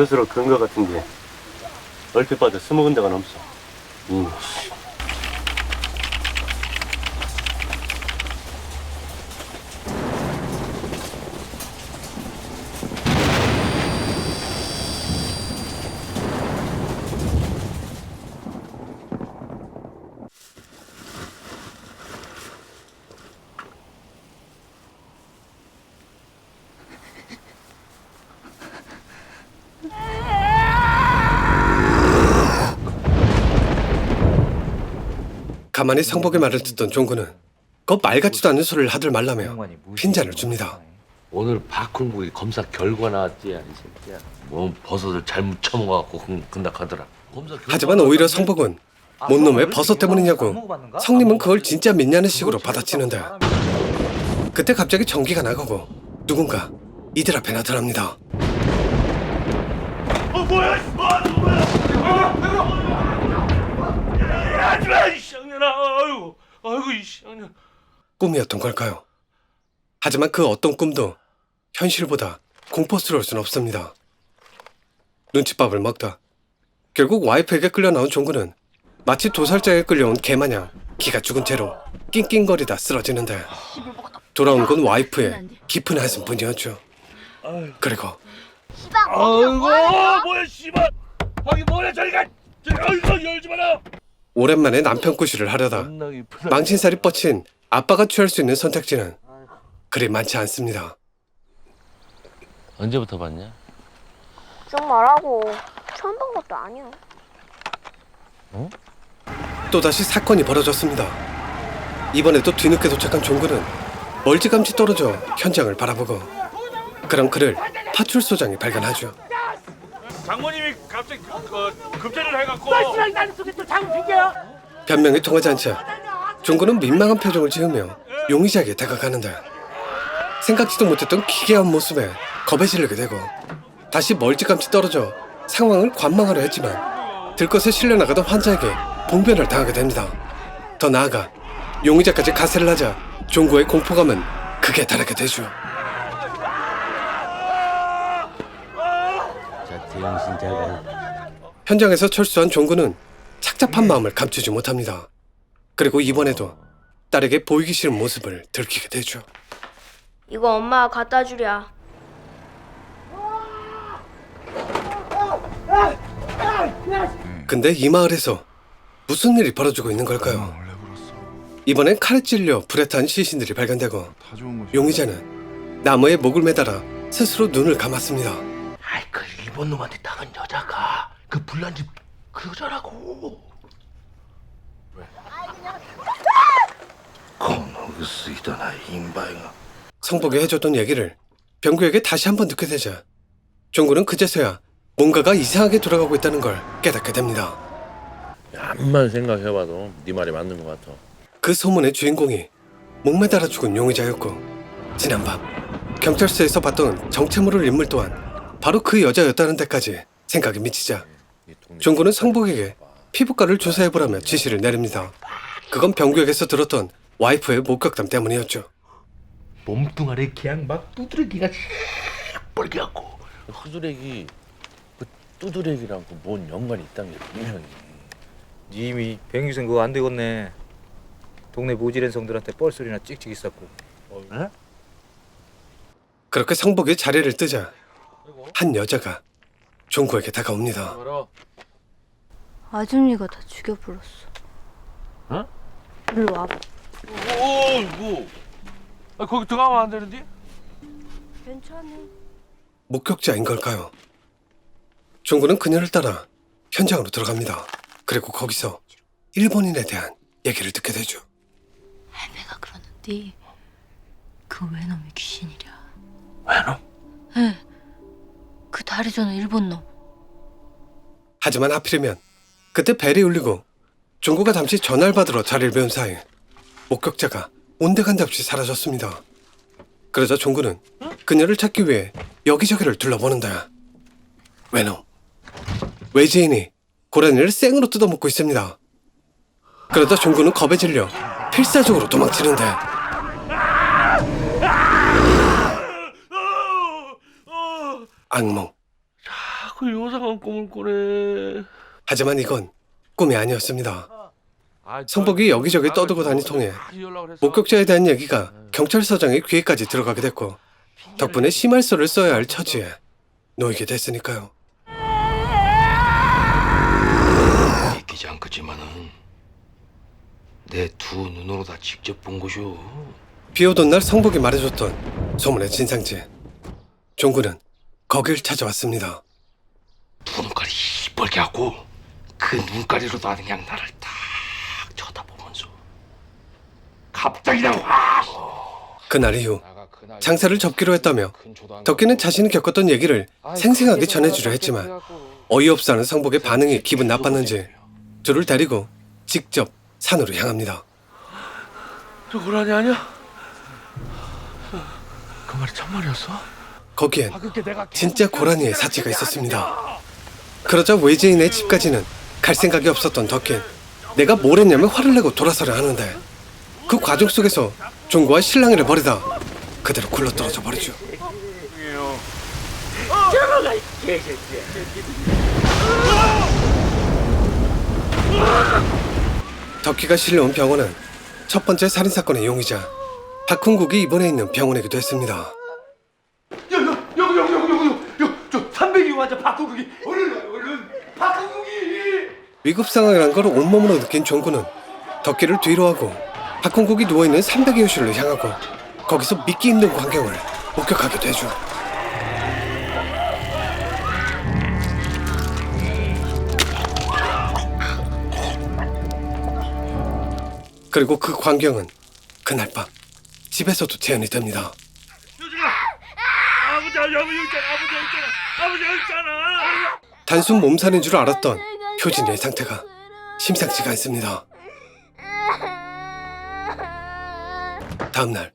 이것으로 근거 같은데 얼핏 봐도 스무 군데가 넘소. 음, 가만히 상복의 말을 듣던 종구는 그말 같지도 않은 소리를 하들 말라며 핀잔을 줍니다. 오늘 박훈국이 검사 결과 나왔지, 이 새끼야. 뭐 버섯을 잘못 쳐먹어갖고 근- 근닥하더라. 하지만 오히려 상복은 뭔 놈의 버섯 때문이냐고 성님은 그걸 진짜 믿냐는 식으로 받아치는데 그때 갑자기 전기가 나가고 누군가 이들 앞에 나타납니다. 하지마 이 쌍년아. 아이고, 아이고 이 쌍년. 꿈이었던 걸까요? 하지만 그 어떤 꿈도 현실보다 공포스러울 순 없습니다. 눈칫밥을 먹다 결국 와이프에게 끌려 나온 종구는 마치 도살자에 끌려온 개 마냥 기가 죽은 채로 낑낑거리다 쓰러지는데 돌아온 건 와이프의 깊은 한숨뿐이었죠. 그리고 아이고, 뭐야 씨발. 거기 뭐야 저리가. 저리 아이고 열지 마라. 오랜만에 남편 구실을 하려다. 망신살이 뻗친 아빠가 취할 수 있는 선택지는 그리 많지 않습니다. 언제부터 봤냐? 좀 말하고 처음 본 것도 아니야. 또다시 사건이 벌어졌습니다. 이번에도 뒤늦게 도착한 종구는 멀찌감치 떨어져 현장을 바라보고 그럼 그를 파출소장이 발견하죠. 장모님이 갑자기 그, 그, 급제를 해갖고 변명이 통하지 않자 종구는 민망한 표정을 지으며 용의자에게 다가가는데 생각지도 못했던 기괴한 모습에 겁에 질리게 되고 다시 멀찌감치 떨어져 상황을 관망하려 했지만 들것에 실려나가던 환자에게 봉변을 당하게 됩니다. 더 나아가 용의자까지 가세를 하자 종구의 공포감은 극에 달하게 되죠. 자 대영신 자가. 현장에서 철수한 종구는 착잡한 마음을 감추지 못합니다. 그리고 이번에도 딸에게 보이기 싫은 모습을 들키게 되죠. 이거 엄마가 갖다 주랴. 근데 이 마을에서 무슨 일이 벌어지고 있는 걸까요? 이번엔 칼에 찔려 불에 탄 시신들이 발견되고 용의자는 나무에 목을 매달아 스스로 눈을 감았습니다. 그 일본 놈한테 당한 여자가 그 불난 집 그 여자라고. 왜? 건너그 쓰이더나 임바이가. 성복이 해줬던 얘기를 병구에게 다시 한번 듣게 되자 종구는 그제서야 뭔가가 이상하게 돌아가고 있다는 걸 깨닫게 됩니다. 암만 생각해봐도 네 말이 맞는 것 같아. 그 소문의 주인공이 목매달아 죽은 용의자였고 지난밤 경찰서에서 봤던 정체모를 인물 또한 바로 그 여자였다는 데까지 생각이 미치자 종구는 성복에게 피부과를 조사해보라며 지시를 내립니다. 그건 병구에게서 들었던 와이프의 목격담 때문이었죠. 몸뚱아리 그냥 막 두드러기가 뻘개갖고 후드레기 그 두드레기랑 그뭔 연관이 있다는 게 분명히 님이 백유생 그거 안 되겠네. 동네 모지랜 성들한테 뻘소리나 찍찍이 쌓고. 그렇게 성복이 자리를 뜨자 한 여자가 종구에게 다가옵니다. 알아 아줌니가 다 죽여버렸어. 어? 일로 와봐. 오 뭐 아, 거기 들어가면 안 되는데? 괜찮아. 목격자인 걸까요? 종구는 그녀를 따라 현장으로 들어갑니다. 그리고 거기서 일본인에 대한 얘기를 듣게 되죠. 할매가 그러는데 그 외놈이 귀신이랴. 왜노? 예. 그 다리 저는 일본 놈. 하지만 하필이면 그때 벨이 울리고 종구가 잠시 전화를 받으러 자리를 비운 사이 목격자가 온데간데 없이 사라졌습니다. 그러자 종구는 그녀를 찾기 위해 여기저기를 둘러보는데 외놈 외지인이 고라니를 생으로 뜯어먹고 있습니다. 그러다 종구는 겁에 질려 필사적으로 도망치는데 악몽 그 요상한 꿈을 꾸네. 하지만 이건 꿈이 아니었습니다. 아, 성복이 여기저기 떠들고 다니 통해 목격자에 대한 얘기가 경찰서장의 귀에까지 들어가게 됐고 덕분에 심할서를 써야 할 처지에 놓이게 됐으니까요. 믿기지 않겠지만은 내 두 눈으로 다 직접 본 것이오. 비 오던 날 성복이 말해줬던 소문의 진상지. 종구는 거길 찾아왔습니다. 시뻘게 하고 그 눈가리로도 아는 그냥 나를 딱 쳐다보면서 갑자기 그냥 확 그날 이후 장사를 접기로 했다며 덕기는 자신이 겪었던 얘기를 생생하게 전해주려 했지만 어이없어하는 성복의 반응이 기분 나빴는지 둘을 데리고 직접 산으로 향합니다. 저 고라니 아니야? 그 말이 참말이었어? 거기엔 진짜 고라니의 사체가 있었습니다. 그러자 외지인의 집까지는 갈 생각이 없었던 덕긴 내가 뭘 했냐면 화를 내고 돌아서려 하는데 그 과정 속에서 종구와 신랑이를 버리다 그대로 굴러떨어져 버리죠. 덕기가 실려온 병원은 첫 번째 살인 사건의 용의자 박훈국이 입원해 있는 병원이기도 했습니다. 위급 상황이란 걸 온몸으로 느낀 종구는 덕기를 뒤로 하고 박훈국이 누워있는 300의 호실로 향하고 거기서 믿기 힘든 광경을 목격하게 되죠. 그리고 그 광경은 그날 밤 집에서도 재현이 됩니다. 아버지 아버지 아버지 단순 몸살인 줄 알았던 효진이의 상태가 심상치가 않습니다. 다음날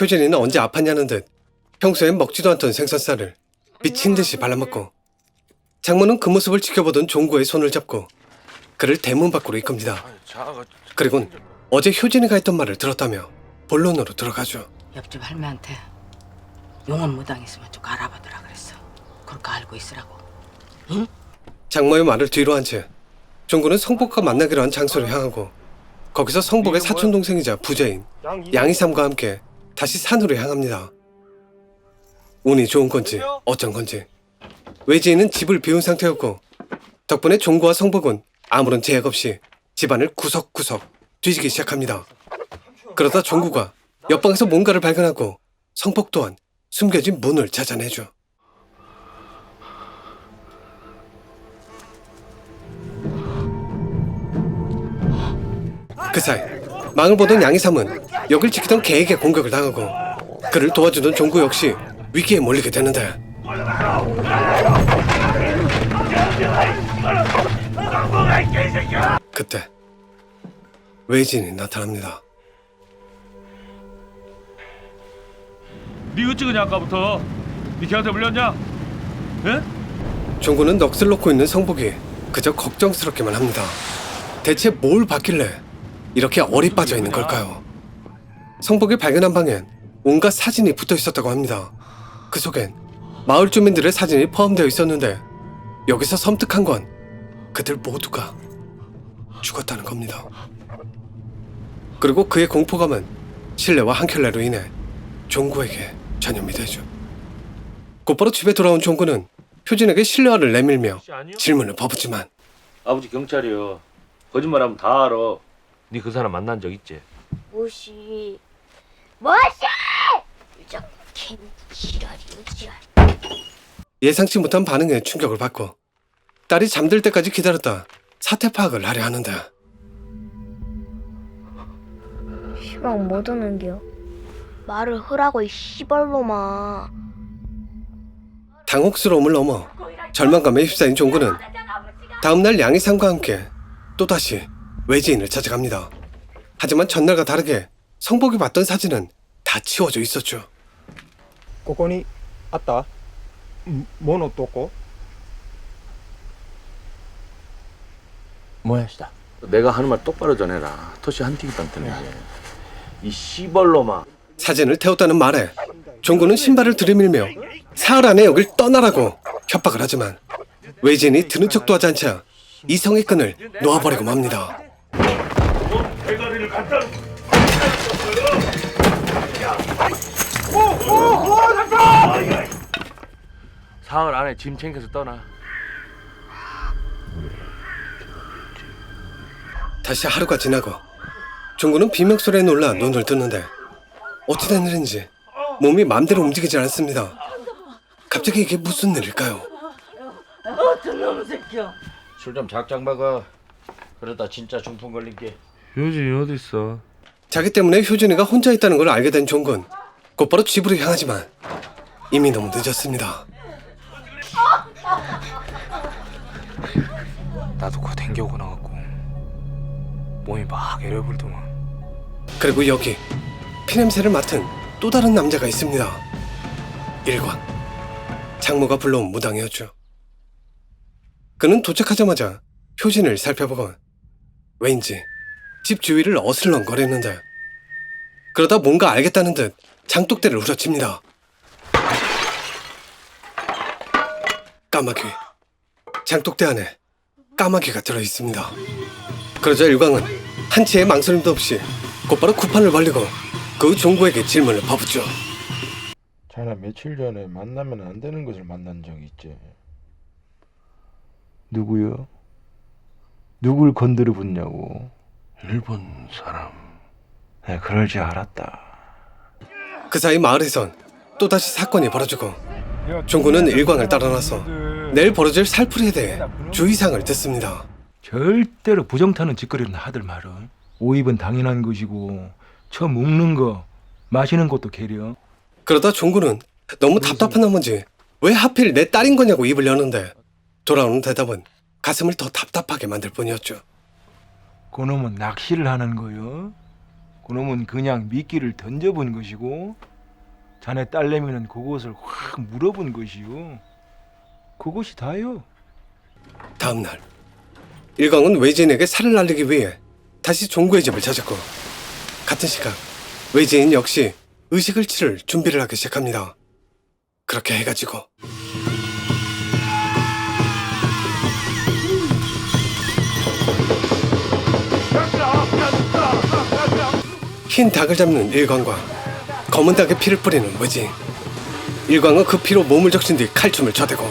효진이는 언제 아팠냐는 듯 평소엔 먹지도 않던 생선살을 미친 듯이 발라먹고 장모는 그 모습을 지켜보던 종구의 손을 잡고 그를 대문 밖으로 이끕니다. 그리곤 어제 효진이가 했던 말을 들었다며 본론으로 들어가죠. 옆집 할매한테 용원 무당 있으면 좀 알아보더라 그랬어. 그렇게 알고 있으라고. 장모의 말을 뒤로 한 채 종구는 성복과 만나기로 한 장소를 향하고 거기서 성복의 사촌 동생이자 부자인 양이삼과 함께 다시 산으로 향합니다. 운이 좋은 건지 어쩐 건지 외지인은 집을 비운 상태였고 덕분에 종구와 성복은 아무런 제약 없이 집안을 구석구석 뒤지기 시작합니다. 그러다 종구가 옆방에서 뭔가를 발견하고 성복 또한 숨겨진 문을 찾아내죠. 그 사이 망을 보던 양이삼은 역을 지키던 개에게 공격을 당하고 그를 도와주던 종구 역시 위기에 몰리게 되는데 그때 외진이 나타납니다. 니가 찍으냐 아까부터 니 걔한테 물렸냐? 예? 종구는 넋을 놓고 있는 성복이 그저 걱정스럽기만 합니다. 대체 뭘 봤길래 이렇게 얼이 빠져 있는 걸까요? 성복이 발견한 방엔 온갖 사진이 붙어 있었다고 합니다. 그 속엔 마을 주민들의 사진이 포함되어 있었는데 여기서 섬뜩한 건 그들 모두가 죽었다는 겁니다. 그리고 그의 공포감은 신뢰와 한켤레로 인해 종구에게 전염이 되죠. 곧바로 집에 돌아온 종구는 효진에게 신뢰화를 내밀며 질문을 퍼붓지만 아버지 경찰이요. 거짓말하면 다 알아. 네 그 사람 만난 적 있지? 무시? 무시? 저 캔, 지랄이 지랄 예상치 못한 반응에 충격을 받고 딸이 잠들 때까지 기다렸다 사태 파악을 하려 하는데. 시방 못 오는겨. 말을 흐라고 이 씨발로마 당혹스러움을 넘어 절망감에 휩싸인 종구는 다음날 양희삼과 함께 또다시 외지인을 찾아갑니다. 하지만 전날과 다르게 성복이 봤던 사진은 다 치워져 있었죠. ここにあったものどこ 내가 하는 말 똑바로 전해라. 토시 한티기한테는 이 씨벌로마. 사진을 태웠다는 말에 종구는 신발을 들이밀며 사흘 안에 여길 떠나라고 협박을 하지만 외진이 들은 척도 하지 않자 이성의 끈을 놓아버리고 맙니다. 사흘 안에 짐 챙겨서 떠나. 다시 하루가 지나고 종구는 비명 소리에 놀라 눈을 뜨는데 어찌 된 일인지 몸이 마음대로 움직이질 않습니다. 갑자기 이게 무슨 일일까요? 술좀 작작 먹어. 그러다 진짜 중풍 걸린 게. 효진이 어디 있어? 자기 때문에 효준이가 혼자 있다는 걸 알게 된 종군 곧바로 집으로 향하지만 이미 너무 늦었습니다. 나도 곧 댕겨오고 나갔고 몸이 막 에려불더만. 그리고 여기 피냄새를 맡은 또 다른 남자가 있습니다. 일광 장모가 불러온 무당이었죠. 그는 도착하자마자 효진을 살펴보고 왠지 집 주위를 어슬렁거리는데 그러다 뭔가 알겠다는 듯 장독대를 후려칩니다. 까마귀 장독대 안에 까마귀가 들어있습니다. 그러자 일광은 한치의 망설임도 없이 곧바로 구판을 벌리고 그 종부에게 질문을 퍼붓죠. 자네 며칠 전에 만나면 안 되는 것을 만난 적 있지? 누구요? 누굴 건드려 붙냐고. 일본 사람 내 그럴 줄 알았다. 그 사이 마을에선 또다시 사건이 벌어지고 종구는 일광을 따라 나서 내일 벌어질 살풀이에 대해 주의사항을 듣습니다. 절대로 부정타는 짓거리는 하들 말은 오입은 당연한 것이고 처 먹는 거 마시는 것도 개려 그러다 종구는 너무 답답한 나머지 왜 하필 내 딸인 거냐고 입을 여는데 돌아오는 대답은 가슴을 더 답답하게 만들 뿐이었죠. 그놈은 낚시를 하는 거요 그놈은 그냥 미끼를 던져본 것이고 자네 딸내미는 그것을 확 물어본 것이요 그것이 다요 다음 날 일광은 외지인에게 살을 날리기 위해 다시 종구의 집을 찾았고 같은 시각 외지인 역시 의식을 치를 준비를 하기 시작합니다. 그렇게 해가지고 흰 닭을 잡는 일광과 검은 닭에 피를 뿌리는 외지인 일광은 그 피로 몸을 적신 뒤 칼춤을 쳐대고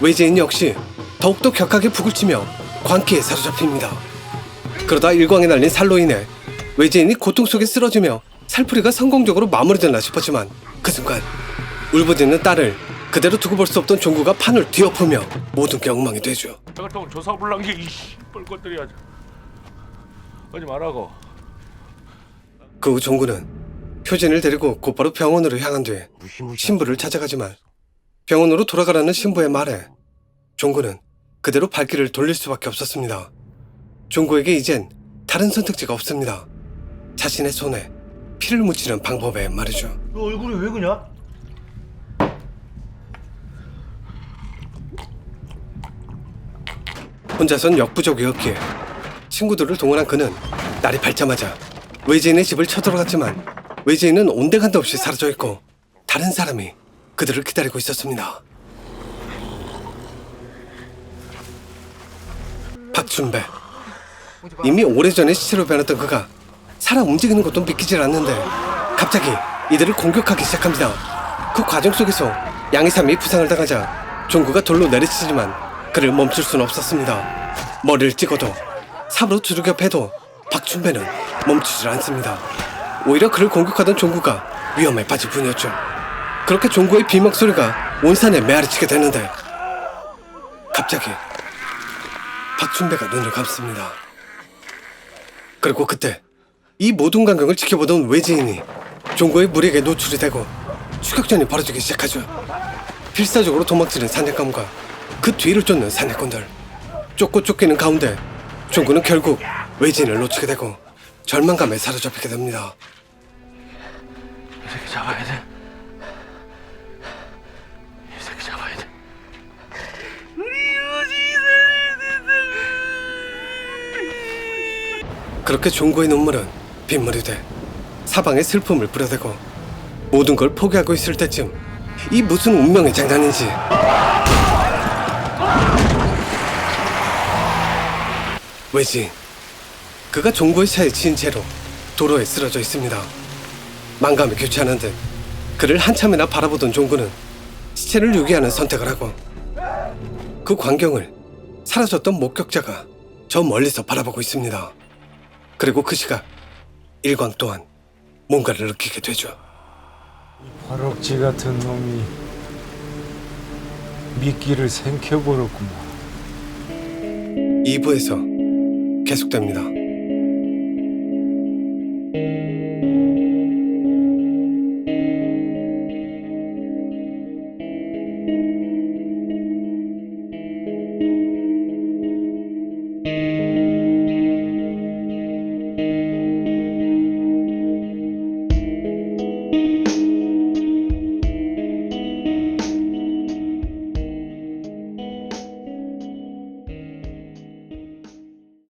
외지인 역시 더욱더 격하게 북을 치며 광기에 사로잡힙니다. 그러다 일광에 날린 살로 인해 외지인이 고통 속에 쓰러지며 살풀이가 성공적으로 마무리됐나 싶었지만 그 순간 울부짖는 딸을 그대로 두고 볼 수 없던 종구가 판을 뒤엎으며 모든 게 엉망이 되죠. 조사 불난 게 이씨 뻘것들이 아주. 하지 말라고. 그 후 종구는 효진을 데리고 곧바로 병원으로 향한 뒤 신부를 찾아가지만 병원으로 돌아가라는 신부의 말에 종구는 그대로 발길을 돌릴 수밖에 없었습니다. 종구에게 이젠 다른 선택지가 없습니다. 자신의 손에 피를 묻히는 방법에 말이죠. 너 얼굴이 왜 그냐? 혼자선 역부족이었기에 친구들을 동원한 그는 날이 밝자마자 외지인의 집을 쳐들어갔지만 외지인은 온데간데 없이 사라져 있고 다른 사람이 그들을 기다리고 있었습니다. 박준배 이미 오래전에 시체로 변했던 그가 살아 움직이는 것도 믿기질 않는데 갑자기 이들을 공격하기 시작합니다. 그 과정 속에서 양이삼이 부상을 당하자 종구가 돌로 내리치지만 그를 멈출 수는 없었습니다. 머리를 찍어도 삽으로 두들겨 패도 박준배는 멈추질 않습니다. 오히려 그를 공격하던 종구가 위험에 빠질 뿐이었죠. 그렇게 종구의 비명 소리가 온 산에 메아리치게 되는데 갑자기 박준배가 눈을 감습니다. 그리고 그때 이 모든 광경을 지켜보던 외지인이 종구의 무리에게 노출이 되고 추격전이 벌어지기 시작하죠. 필사적으로 도망치는 사냥감과 그 뒤를 쫓는 사냥꾼들 쫓고 쫓기는 가운데 종구는 결국 외지인을 놓치게 되고 절망감에 사로잡히게 됩니다. 이 새끼 잡아야 돼. 이 새끼 잡아야 돼. 그렇게 종구의 눈물은 빗물이 돼 사방에 슬픔을 뿌려대고 모든 걸 포기하고 있을 때쯤 이 무슨 운명의 장난인지 외지 그가 종구의 차에 치인 채로 도로에 쓰러져 있습니다. 망감에 교체하는 듯 그를 한참이나 바라보던 종구는 시체를 유기하는 선택을 하고 그 광경을 사라졌던 목격자가 저 멀리서 바라보고 있습니다. 그리고 그 시각 일광 또한 뭔가를 느끼게 되죠. 화록지 같은 놈이 미끼를 생켜버렸구만. 2부에서 계속됩니다.